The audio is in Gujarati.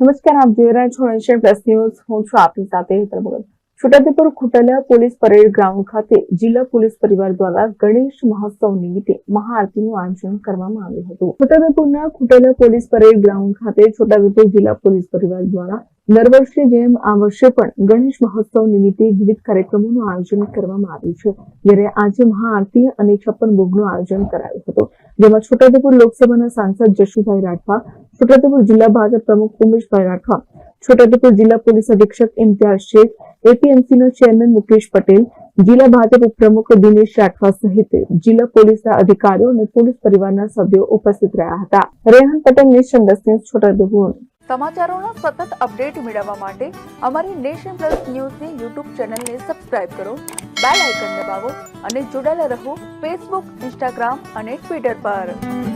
નમસ્કાર, આપ જોઈ રહ્યા છો એશિયન પ્લસ ન્યૂઝ. હું છું આપની સાથે Hetal Bhagat. Chhotaudepur Khotaliya police parade ground ખાતે જિલ્લા પોલીસ પરિવાર દ્વારા ગણેશ મહોત્સવ નિમિત્તે મહાઆરતીનું આયોજન કરવામાં આવ્યું હતું. છોટાઉદેપુરના ખોટલિયા પોલીસ પરેડ ગ્રાઉન્ડ ખાતે છોટાઉદેપુર જિલ્લા પોલીસ પરિવાર દ્વારા દર વર્ષે જેમ આ વર્ષે પણ ગણેશ મહોત્સવ નિમિત્તે વિવિધ કાર્યક્રમોનું આયોજન કરવામાં આવ્યું છે. જ્યારે આજે મહાઆરતી અને છપ્પન ભોગનું આયોજન કરાયું હતું. જેમાં છોટાઉદેપુર લોકસભાના સાંસદ જશુભાઈ રાઠવા છોટાઉદેપુર જિલ્લા ભાજપ પ્રમુખ ઉમેશભાઈ રાઠવા, છોટાઉદેપુર જિલ્લા પોલીસ અધિક્ષક ઇમ્તિયાઝ શેખ, એપીએમસીના ચેરમેન મુકેશ પટેલ, જિલ્લા ભાજપ ઉપપ્રમુખ દિનેશ રાઠવા સહિત જિલ્લા પોલીસના અધિકારીઓ અને પોલીસ પરિવારના સભ્યો ઉપસ્થિત રહ્યા હતા. Rehan Patel, nation news, Chhotaudepur. સમાચારોના સતત અપડેટ મેળવવા માટે અમારી નેશન પ્લસ ન્યૂઝની યુટ્યુબ ચેનલને સબસ્ક્રાઇબ કરો, બેલ આઇકન દબાવો અને જોડાયેલા રહો ફેસબુક, ઇન્સ્ટાગ્રામ અને ટ્વિટર પર.